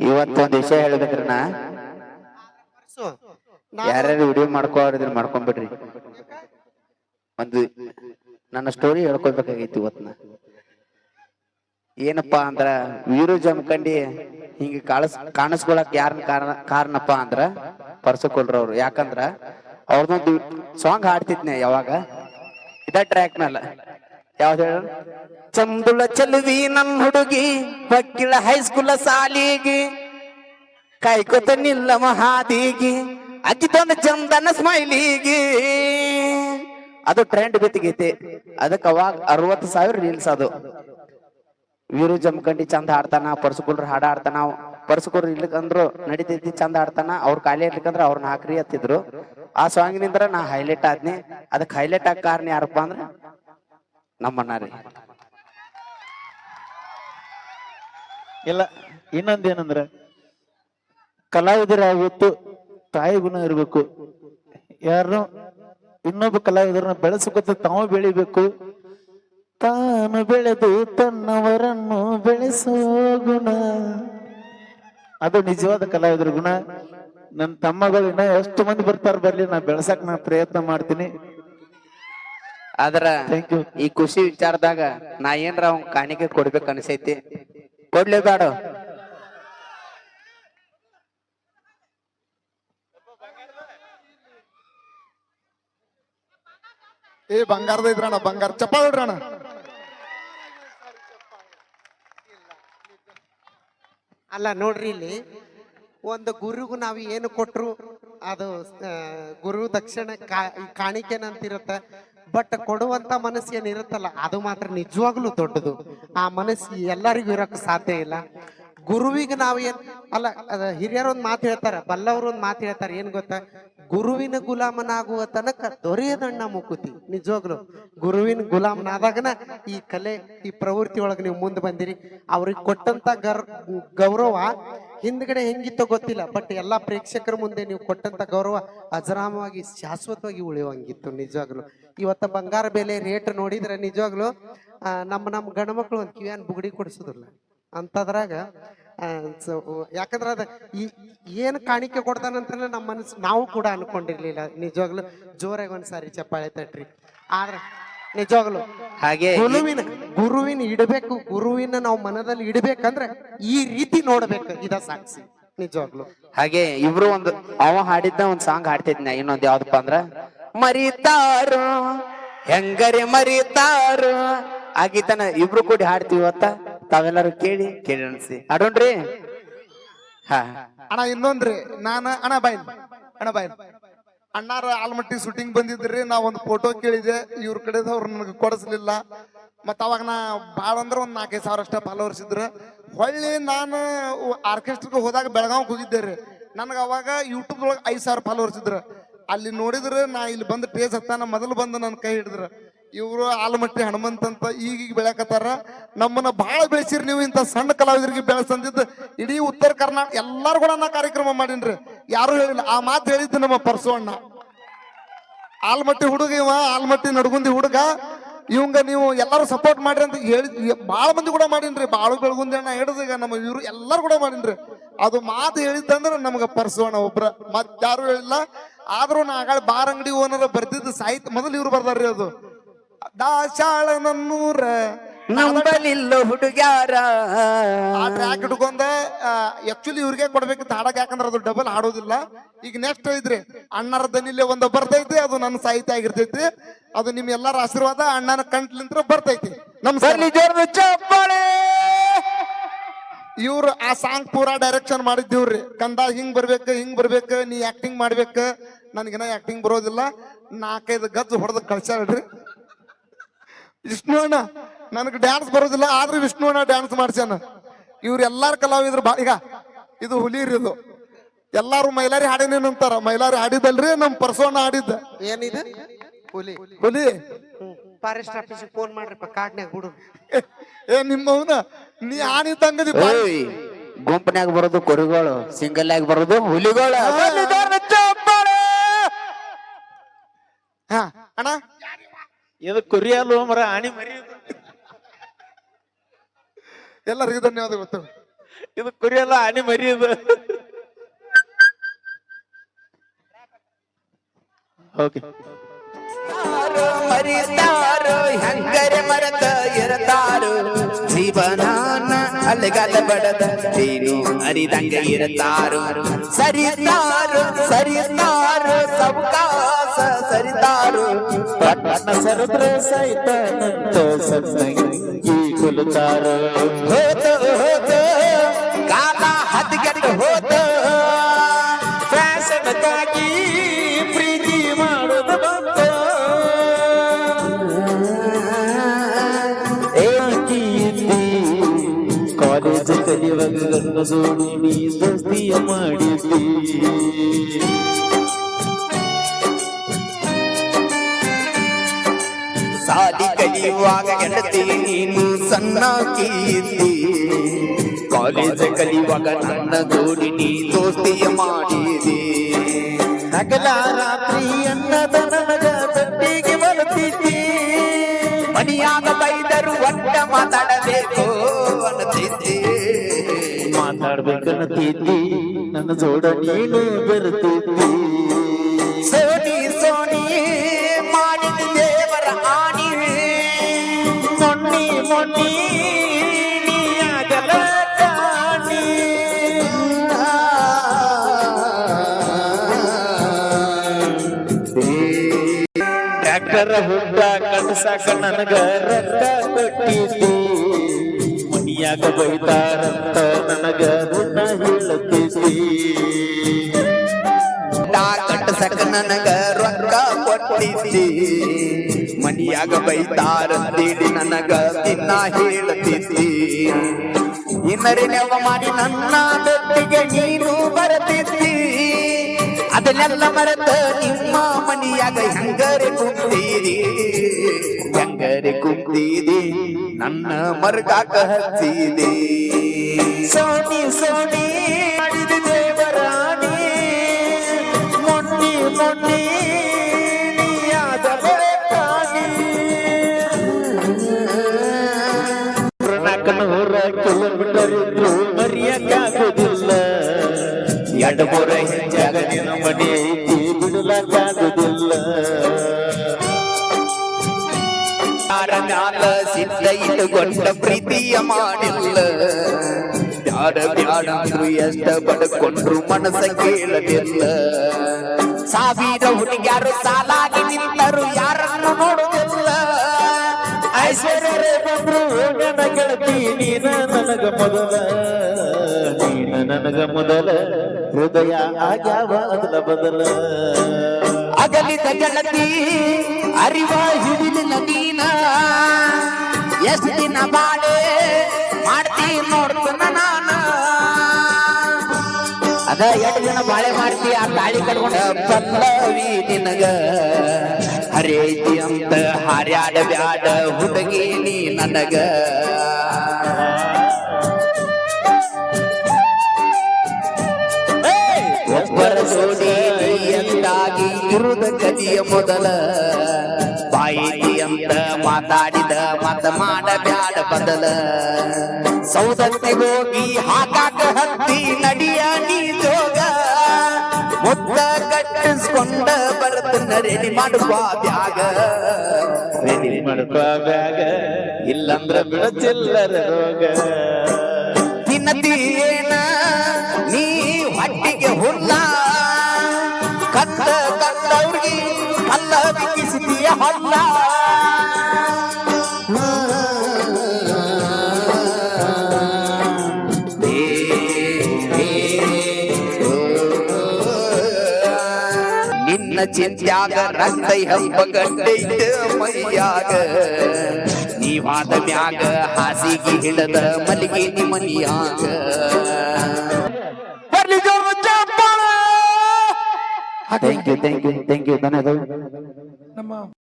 ಇವತ್ತೊಂದ್ ವಿಷಯ ಹೇಳ್ಬೇಕ್ರಿ ನಾ ಯಾರ್ಯಾರು ವಿಡಿಯೋ ಮಾಡ್ಕೋರಿದ್ರೆ ಮಾಡ್ಕೊಂಡ್ಬಿಡ್ರಿ ಒಂದು ನನ್ನ ಸ್ಟೋರಿ ಹೇಳ್ಕೊಬೇಕಾಗೈತಿ ಇವತ್ನ ಏನಪ್ಪಾ ಅಂದ್ರ ವೀರು ಜಮಖಂಡಿ ಹಿಂಗ ಕಾಣಿಸ್ ಕಾಣಿಸ್ಕೊಳಕ್ ಯಾರನ್ನ ಕಾರಣ ಕಾರಣಪ್ಪ ಅಂದ್ರ ಪರ್ಸಕೊಳ್ರವ್ರು ಯಾಕಂದ್ರ ಅವ್ರದೊಂದು ಸಾಂಗ್ ಹಾಡ್ತಿದ್ನೆ ಯಾವಾಗ? ಇದ ಟ್ರ್ಯಾಕ್ ಮೇಲೆ ಯಾವ್ದು ಹೇಳ ಚಂದುಳ ಚಲುವಿ ನನ್ ಹುಡುಗಿ ಬಕ್ಕಿಳ ಹೈಸ್ಕೂಲ ಸಾಲಿಗೆ ಕಾಯ್ಕೋತ ನಿಲ್ಲ ಮಹಾದಿಗೆ ಅಜ್ಜಿತೊಂದು ಚಂದನ ಸ್ಮೈಲಿಗೆ. ಅದು ಟ್ರೆಂಡ್ ಬಿತ್ತಿಗೈತಿ ಅದಕ್ಕೆ ಅವಾಗ ಅರವತ್ತು ಸಾವಿರ ರೀಲ್ಸ್ ಅದು. ವೀರು ಜಮಖಂಡಿ ಚಂದ ಹಾಡ್ತಾನ ಪರ್ಸುಕುಲ್ರ ಹಾಡ ಹಾಡ್ತಾನ ಪರ್ಸುಕುಲ್ರು ಇರ್ಲಿಕ್ಕಂದ್ರು ನಡಿತೈತಿ, ಚಂದ ಹಾಡ್ತಾನ, ಅವ್ರ ಖಾಲಿ ಇರ್ಲಿಕ್ಕಂದ್ರೆ ಅವ್ರನ್ನ ಹಾಕ್ರಿ ಹತ್ತಿದ್ರು ಆ ಸಾಂಗಿನಿಂದ್ರ ನಾ ಹೈಲೈಟ್ ಆದ್ನಿ. ಅದಕ್ಕೆ ಹೈಲೈಟ್ ಆಗ ಕಾರಣ ಯಾರಪ್ಪ ಅಂದ್ರ ನಮ್ಮಣ್ಣ ರೀ. ಇಲ್ಲ ಇನ್ನೊಂದೇನಂದ್ರ ಕಲಾವಿದರಾಗುತ್ತು ತಾಯಿ ಗುಣ ಇರಬೇಕು. ಯಾರು ಇನ್ನೊಬ್ಬ ಕಲಾವಿದರನ್ನ ಬೆಳೆಸ್ಕೊತ ತಾವು ಬೆಳಿಬೇಕು. ತಾನು ಬೆಳೆದು ತನ್ನವರನ್ನು ಬೆಳೆಸುವ ಗುಣ. ಅದು ನಿಜವಾದ ಕಲಾವಿದರ ಗುಣ. ನನ್ನ ತಮ್ಮಗಳು ಇನ್ನ ಎಷ್ಟು ಮಂದಿ ಬರ್ತಾರ ಬರ್ಲಿ, ನಾ ಬೆಳೆಸಕ್ ನಾ ಪ್ರಯತ್ನ ಮಾಡ್ತೀನಿ. ಆದ್ರ ಥ್ಯಾಂಕ್ ಯು ಈ ಖುಷಿ ವಿಚಾರದಾಗ ನಾ ಏನ್ರ ಅವ್ನ್ ಕಾಣಿಕೆ ಕೊಡ್ಬೇಕು ಅನ್ಸೈತಿ? ಕೊಡ್ಲೇ ಬೇಡ ಏ ಬಂಗಾರದ ಇದ್ರಣ್ಣ ಬಂಗಾರ ಚಪ್ಪಾಳ ಹೊಡ್ರಣ್ಣ ಅಲ್ಲ ನೋಡ್ರಿ ಇಲ್ಲಿ ಒಂದು ಗುರುಗೂ ನಾವು ಏನು ಕೊಟ್ರು ಅದು ಗುರು ದಕ್ಷಿಣ ಕಾ- ಕಾಣಿಕೆನಂತಿರುತ್ತೆ ಬಟ್ ಕೊಡುವಂತ ಮನಸ್ಸು ಏನಿರುತ್ತಲ್ಲ ಅದು ಮಾತ್ರ ನಿಜವಾಗ್ಲೂ ದೊಡ್ಡದು. ಆ ಮನಸ್ಸು ಎಲ್ಲರಿಗೂ ಇರಕ್ ಸಾಧ್ಯ ಇಲ್ಲ. ಗುರುವಿಗೆ ನಾವು ಏನ್ ಅಲ್ಲ ಹಿರಿಯರು ಒಂದ್ ಮಾತು ಹೇಳ್ತಾರ, ಬಲ್ಲವರು ಒಂದ್ ಮಾತು ಹೇಳ್ತಾರೆ, ಏನ್ ಗೊತ್ತಾ? ಗುರುವಿನ ಗುಲಾಮನಾಗುವ ತನಕ ದೊರೆಯದಣ್ಣ ಮುಕುತಿ, ನಿಜವಾಗ್ಲು. ಗುರುವಿನ ಗುಲಾಮನಾದಾಗನ ಈ ಕಲೆ, ಈ ಪ್ರವೃತ್ತಿ ಒಳಗೆ ನೀವು ಮುಂದೆ ಬಂದಿರಿ. ಅವ್ರಿಗೆ ಕೊಟ್ಟಂತ ಗರ್ ಗೌರವ ಹಿಂದ್ಗಡೆ ಹೆಂಗಿತ್ತೋ ಗೊತ್ತಿಲ್ಲ ಬಟ್ ಎಲ್ಲಾ ಪ್ರೇಕ್ಷಕರ ಮುಂದೆ ನೀವು ಕೊಟ್ಟಂತ ಗೌರವ ಅಜರಾಮವಾಗಿ, ಶಾಶ್ವತವಾಗಿ ಉಳಿಯುವಂಗಿತ್ತು ನಿಜವಾಗ್ಲು. ಇವತ್ತ ಬಂಗಾರ ಬೆಲೆ ರೇಟ್ ನೋಡಿದ್ರೆ ನಿಜವಾಗ್ಲು ನಮ್ಮ ನಮ್ಮ ಗಂಡ ಮಕ್ಕಳು ಒಂದು ಕಿವಿಯನ್ ಬುಗುಡಿ ಕೊಡಿಸೋದಿಲ್ಲ. ಅಂತದ್ರಾಗ ಯಾಕಂದ್ರೆ ಅದ ಈ, ಏನ್ ಕಾಣಿಕೆ ಕೊಡ್ತಾನಂತ ನಮ್ಮ ಮನಸ್ಸು, ನಾವು ಕೂಡ ಅನ್ಕೊಂಡಿರ್ಲಿಲ್ಲ. ನಿಜವಾಗ್ಲು ಜೋರಾಗಿ ಒಂದ್ಸಾರಿ ಚಪ್ಪಾಳೆ ತಟ್ರಿ. ಆದ್ರೆ ನಿಜವಾಗ್ಲು. ಹಾಗೆ ಗುರುವಿನ ಗುರುವಿನ ಇಡಬೇಕು ಗುರುವಿನ ನಾವು ಮನದಲ್ಲಿ ಇಡಬೇಕಂದ್ರೆ ಈ ರೀತಿ ನೋಡ್ಬೇಕು ಇದ ಸಾಕ್ಷಿ. ನಿಜವಾಗ್ಲು. ಹಾಗೆ ಇಬ್ರು ಒಂದು ಅವ ಹಾಡಿದ್ದ ಒಂದ್ ಸಾಂಗ್ ಹಾಡ್ತಿದ್ನ ಇನ್ನೊಂದ್ ಯಾವ್ದಪ್ಪ ಅಂದ್ರ ಮರಿತಾರು ಹೆಂಗರೆ ಮರಿತಾರು. ಆಗಿತನ ಗೀತನ ಇಬ್ರು ಕೂಡಿ ಹಾಡ್ತೀವಿ ಇವತ್ತ. ತಾವೆಲ್ಲರೂ ಕೇಳಿ ಕೇಳಿ ಅನ್ಸಿ. ಹಾಡೋಣ್ರಿ? ಹಾ. ಅಣ್ಣ ಇನ್ನೊಂದ್ರಿ ನಾನ ಅಣ್ಣ ಬಾಯ್ ಅಣ್ಣ ಬಾಯ್ ಅಣ್ಣಾರ ಆಲ್ಮಟ್ಟಿ ಶೂಟಿಂಗ್ ಬಂದಿದ್ರಿ ನಾ ಒಂದು ಫೋಟೋ ಕೇಳಿದೆ, ಇವ್ರ ಕಡೆದವ್ರು ನನಗೆ ಕೊಡಿಸ್ಲಿಲ್ಲ. ಮತ್ತೆ ಅವಾಗ ನಾ ಭಾಳ ಅಂದ್ರೆ ಒಂದು ನಾಲ್ಕೈದು ಸಾವಿರ ಅಷ್ಟೇ ಫಾಲೋವರ್ಸ್ ಇದ್ರು ಹೊಳ್ಳಿ ನಾನು ಆರ್ಕೆಸ್ಟ್ರಿಗೆ ಹೋದಾಗ ಬೆಳಗಾವಿಗೆ ಹೋಗಿದ್ದೆ ರೀ. ನನಗೆ ಅವಾಗ ಯೂಟ್ಯೂಬ್ ಒಳಗೆ ಐದು ಸಾವಿರ ಫಾಲೋವರ್ಸ್ ಇದ್ರು ಅಲ್ಲಿ ನೋಡಿದ್ರೆ ನಾ ಇಲ್ಲಿ ಬಂದು ಟೇಸ್ ಹತ್ತಾನ, ಮೊದಲು ಬಂದು ನನ್ನ ಕೈ ಹಿಡಿದ್ರು. ಇವರು ಆಲಮಟ್ಟಿ ಹನುಮಂತ ಅಂತ ಈಗೀಗ ಬೆಳಕತ್ತಾರ ನಮ್ಮನ್ನ ಬಹಳ ಬೆಳೆಸಿರಿ ನೀವು ಇಂಥ ಸಣ್ಣ ಕಲಾವಿದರಿಗೆ ಬೆಳೆಸಂದಿದ್ದು. ಇಡೀ ಉತ್ತರ ಕರ್ನಾಟಕ ಎಲ್ಲಾರು ಕೂಡ ನಾ ಕಾರ್ಯಕ್ರಮ ಮಾಡೀನ್ರಿ. ಯಾರು ಹೇಳಿಲ್ಲ. ಆ ಮಾತು ಹೇಳಿದ್ದು ನಮ್ಮ ಪರಸು ಅಣ್ಣ ಆಲ್ಮಟ್ಟಿ ಹುಡುಗ ಇವ, ಆಲ್ಮಟ್ಟಿ ನಡ್ಗುಂದಿ ಹುಡುಗ. ಇವಂಗ ನೀವು ಎಲ್ಲರೂ ಸಪೋರ್ಟ್ ಮಾಡ್ರಿ ಅಂತ ಹೇಳಿ, ಭಾಳ ಮಂದಿ ಕೂಡ ಮಾಡೀನ್ರಿ. ಬಾಳು ಬೆಳಗುಂದಿ ಅಣ್ಣ ಹಿಡಿದು ಈಗ ನಮ್ಮ ಇವರು ಎಲ್ಲರೂ ಕೂಡ ಮಾಡೀನ್ರಿ. ಅದು ಮಾತು ಹೇಳಿದ್ದಂದ್ರೆ ನಮ್ಗೆ ಅಣ್ಣ ಒಬ್ರ. ಮತ್ ಯಾರು ಹೇಳಿಲ್ಲ. ಆದ್ರೂ ಆಗ ಬಾರ್ ಅಂಗಡಿ ಓನರ್ ಬರ್ತಿದ್ದು ಸಾಹಿತ್ಯ, ಮೊದಲು ಇವ್ರು ಬರ್ದಾರ್ರಿ ಅದು. ದಾಶಾಳ ನನ್ನೂರ ನಂಬಲಿಲ್ಲ ಹುಡುಗ್ಯಾರ. ಆ ಟ್ರ್ಯಾಕ್ ಹಿಡ್ಕೊಂಡ ಆಕ್ಚುಲಿ ಇವ್ರಿಗೆ ಕೊಡ್ಬೇಕಿತ್ತು ಹಾಡಕ್ ಯಾಕಂದ್ರೆ ಅದು ಡಬಲ್ ಹಾಡೋದಿಲ್ಲ. ಈಗ ನೆಕ್ಸ್ಟ್ ಐತ್ರಿ ಅಣ್ಣರ ದನಿಲೆ ಒಂದು ಬರ್ತೈತಿ ಅದು ನನ್ನ ಸಾಹಿತ್ಯ ಆಗಿರ್ತೈತಿ. ಅದು ನಿಮ್ ಎಲ್ಲಾರ ಆಶೀರ್ವಾದ ಅಣ್ಣನ ಕಂಟ್ಲಿಂತ್ರ ಬರ್ತೈತಿ. ನಮ್ ಸರ್ ಜೋರ್ದು ಚಪ್ಪಾಳೆ ಇವ್ರು ಆ ಸಾಂಗ್ ಪೂರಾ ಡೈರೆಕ್ಷನ್ ಮಾಡಿದ್ದೀವ್ರಿ. ಕಂದ ಹಿಂಗ್ ಬರ್ಬೇಕು ಹಿಂಗ್ ಬರ್ಬೇಕು ನೀ ಆಕ್ಟಿಂಗ್ ಮಾಡ್ಬೇಕು. ನನಗಿನ ಆಕ್ಟಿಂಗ್ ಬರೋದಿಲ್ಲ. ನಾಲ್ಕೈದು ಗದ್ದು ಹೊಡೆದು ಕಳ್ಸ್ಯಾಳ್ರಿ. ವಿಷ್ಣು ಅಣ್ಣ ನನಗೆ ಡ್ಯಾನ್ಸ್ ಬರೋದಿಲ್ಲ ಆದ್ರೆ ವಿಷ್ಣು ಅಣ್ಣ ಡ್ಯಾನ್ಸ್ ಮಾಡ್ಸ್ಯಾನ ಇವ್ರೆಲ್ಲಾರ ಕಲಾವಿದ್ರು ಬಾ ಈಗ ಇದು ಹುಲಿ ಇದು. ಎಲ್ಲಾರು ಮೈಲಾರಿ ಹಾಡೇನೇನು ಅಂತಾರ ಮೈಲಾರಿ ಹಾಡಿದಲ್ರಿ ನಮ್ ಪರ್ಸೋಣ ಹಾಡಿದ್ದ. ಏನಿದೆ? ಹುಲಿ. ಹುಲಿ. ಫಾರೆಸ್ಟ್ ಆಫೀಸಿಗೆ ಫೋನ್ ಮಾಡ್ರಿಪ್ಪ ಕಾಡ್ನ್ಯಾಗ ಹುಡುಗ ಏ ನಿಮ್ಮವನ ನೀ ಗುಂಪನ್ಯಾಗ ಬರೋದು ಕುರಿಗಳು ಸಿಂಗಲ್ ಆಗಿ ಬರೋದು ಹುಲಿಗಳು. ಹಾ ಅಣ್ಣ. ಇದು ಕುರಿಯಲ್ವ ಮರ ಆಣಿ ಮರಿ ಎಲ್ಲರಿಗೂ ಧನ್ಯವಾದ ಗೊತ್ತು ಇದು ಕುರಿಯಲ್ಲ ಆಣಿ ಮರಿ ಇದು? ಓಕೆ. ಮರಿತಾರೋ ಹೆಂಗರೆ ಮರತ ಇರತಾರೋ. ಜೀವನಾನ ಅಲೆಗಾಲ ಬಡದ ನೀನು ಅರಿದಂಗ ಇರತಾರೋ. ಸರಿತಾರೋ ಸರಿತಾರೋ ಸವಕಾಸ ಸರಿತಾರೋ. ಪಟ್ಟಣ ಸರದ್ರ ಸಹಿತ ನಂತ ಕುಲುತಾರ ಹೋತ ಹೋತ, ಕಾಲ ಹದಗೆಟ್ಟು ಹೋತ. ಫ್ಯಾಷನ್ಗಾಗಿ ಪ್ರೀತಿ ಮಾಡೋದು ಬಂತ. ಏಕಿ ಇದ್ದಿ ಕಾಲೇಜ್ ಕಲಿಯುವಾಗ ಗಂಡ ಜೋಡಿ ನೀ ದೋಸ್ತಿಯ ಸಾಲಿ ಕಲಿಯುವಾಗ ಗೆಳತಿ ನೀನು ಸಣ್ಣ ಇದ್ದಿ ಕಾಲೇಜ್ ಕಲಿಯುವಾಗ ನನ್ನ ಜೋಡಿ ನೀ ದೋಸ್ತಿಯ ಮಾಡಿದೆ. ನಗಲ ರಾತ್ರಿ ಅನ್ನದ ನನಗ ಬೆಟ್ಟಿಗೆ ಬರುತ್ತಿದ್ದಿ ಮನಿಯಾಗ ಬೈದರು ಒಟ್ಟ ಮಾತಾಡಬೇಕು ಅನ್ನತಿದ್ದಿ. ಮಾತಾಡ್ಬೇಕನ್ನತಿದ್ದಿ, ನನ್ನ ಜೋಡ ನೀನು ಬೆರೆತಿದ್ದಿ. ಟ್ರ್ಯಾಕ್ಟರ್ ಹುಟ್ಟ ಕಟ್ಸಾಕ ನನಗ ರೊಕ್ಕ ಕೊಟ್ಟಿದ್ದಿ ಮನಿಯಾಗ ಬೈತಾರಂತ ನನಗ ಋಣ ಹೇಳುತ್ತಿದ್ದಿ ಕಟ್ಟಸಕ ನನಗ ರೊಕ್ಕ ಕೊಟ್ಟಿದ್ದಿ ಮನಿಯಾಗ ಬೈತಾರಂತೇಳಿ ನನಗ ದಿನ ಹೇಳುತ್ತಿದ್ದಿ ಇನ್ನರಿ ನೆವ ಮಾಡಿ ನನ್ನ ಬೆಟ್ಟಿಗೆ ನೀನು ಬರತಿದ್ದಿ ಅದನ್ನೆಲ್ಲ ಮರೆತ ನಿಮ್ಮ ಮನೆಯಾಗ ಹೆಂಗರೆ ಕುಂತೀರಿ? ಹೆಂಗರೆ ಕುಂತೀರಿ? ನನ್ನ ಮರ್ಗಾಕ ಹಚ್ಚಿದಿ ಸೋಣಿ ಸೋನಿ ಎರಡು ಮೂರ ಹೆಜ್ಜಾಗ ನಿನ್ನ ಮನೆ ಐತಿ ಬಿಡಲಕ್ಕಾಗುದಿಲ್ಲ ಯಾರ ಮ್ಯಾಲ ಸಿದ್ಧ ಇಟ್ಟುಕೊಂಡ ಪ್ರೀತಿಯ ಮಾಡಿಲ್ಲ ಬ್ಯಾಡ ಬ್ಯಾಡ ಅಂದ್ರು ಎಷ್ಟ ಬಡ್ಕೊಂಡ್ರು ಮನಸ್ಸ ಕೇಳಲಿಲ್ಲ ಸಾವಿರ ಹುಡುಗ್ಯಾರು ಸಾಲಾಗಿ ನಿಂತರು ಯಾರನ್ನು ನೋಡುದಿಲ್ಲ ಐಶ್ವರ್ಯರೇ ಬಂದ್ರು ನನ್ನ ಗೆಳತಿ ನೀನ ನನಗ ಮೊದಲ ನೀನ ನನಗ ಮೊದಲ ಹೃದಯ ಆಗ್ಯಾವ ಅದಲ ಬದಲ ಅಗಲಿದ ಗೆಳತಿ ಅರಿವ ಹಿಡಿದ ನದಿನ ಎಷ್ಟು ದಿನ ಬಾಳೆ ಮಾಡ್ತಿ ನೋಡ್ತಾನ ನಾನು ಅದ ಎರಡು ದಿನ ಬಾಳೆ ಮಾಡ್ತಿ ಆ ತಾಳಿ ಕಟ್ಕೊಂಡ ಪಲ್ಲವಿ ನಿನಗ ಹರೇತಿ ಅಂತ ಹಾರ್ಯಾಡ ಬ್ಯಾಡ ಹುಡುಗಿ ನೀ ನನಗ ಇರುದ ಕಲಿಯ ಮೊದಲ. ಬಾಯಿ ಅಂತ ಮಾತಾಡಿದ ಮತ ಮಾಡಬ್ಯಾಡ ಬದಲ. ಸೌದತ್ತಿ ಹೋಗಿ ಹಾಕಾಕ ಹತ್ತಿ ನಡಿಯ ನೀ ಜೋಗ. ಮುದ್ದ ಕಟ್ಟಿಸ್ಕೊಂಡ ಬರ್ತನ ರೆಡಿ ಮಾಡುವ ಬ್ಯಾಗ ರೆಡಿ ಮಾಡುವ ಬ್ಯಾಗ ಇಲ್ಲಂದ್ರ ಬಿಡಚಿಲ್ಲರ ರೋಗ. ತಿನ್ನತಿ ಏನ? ನೀ ಕಂದ ಕಂದವ್ರಿಗೆ ಅಲ್ಲ ಚಿಂತ್ಯಾಗ ರಕ್ತ ಹಬ್ಬ ಗಂಡೈತ ಮೈಯಾಗ. ನೀವಾದ ಮ್ಯಾಗ ಹಾಸಿಗೆ ಹಿಡದ ಮಲ್ಲಿಗೆ ನಿಮನಿಯಾಗ thank you thank you thank you ಧನ್ಯವಾದಗಳು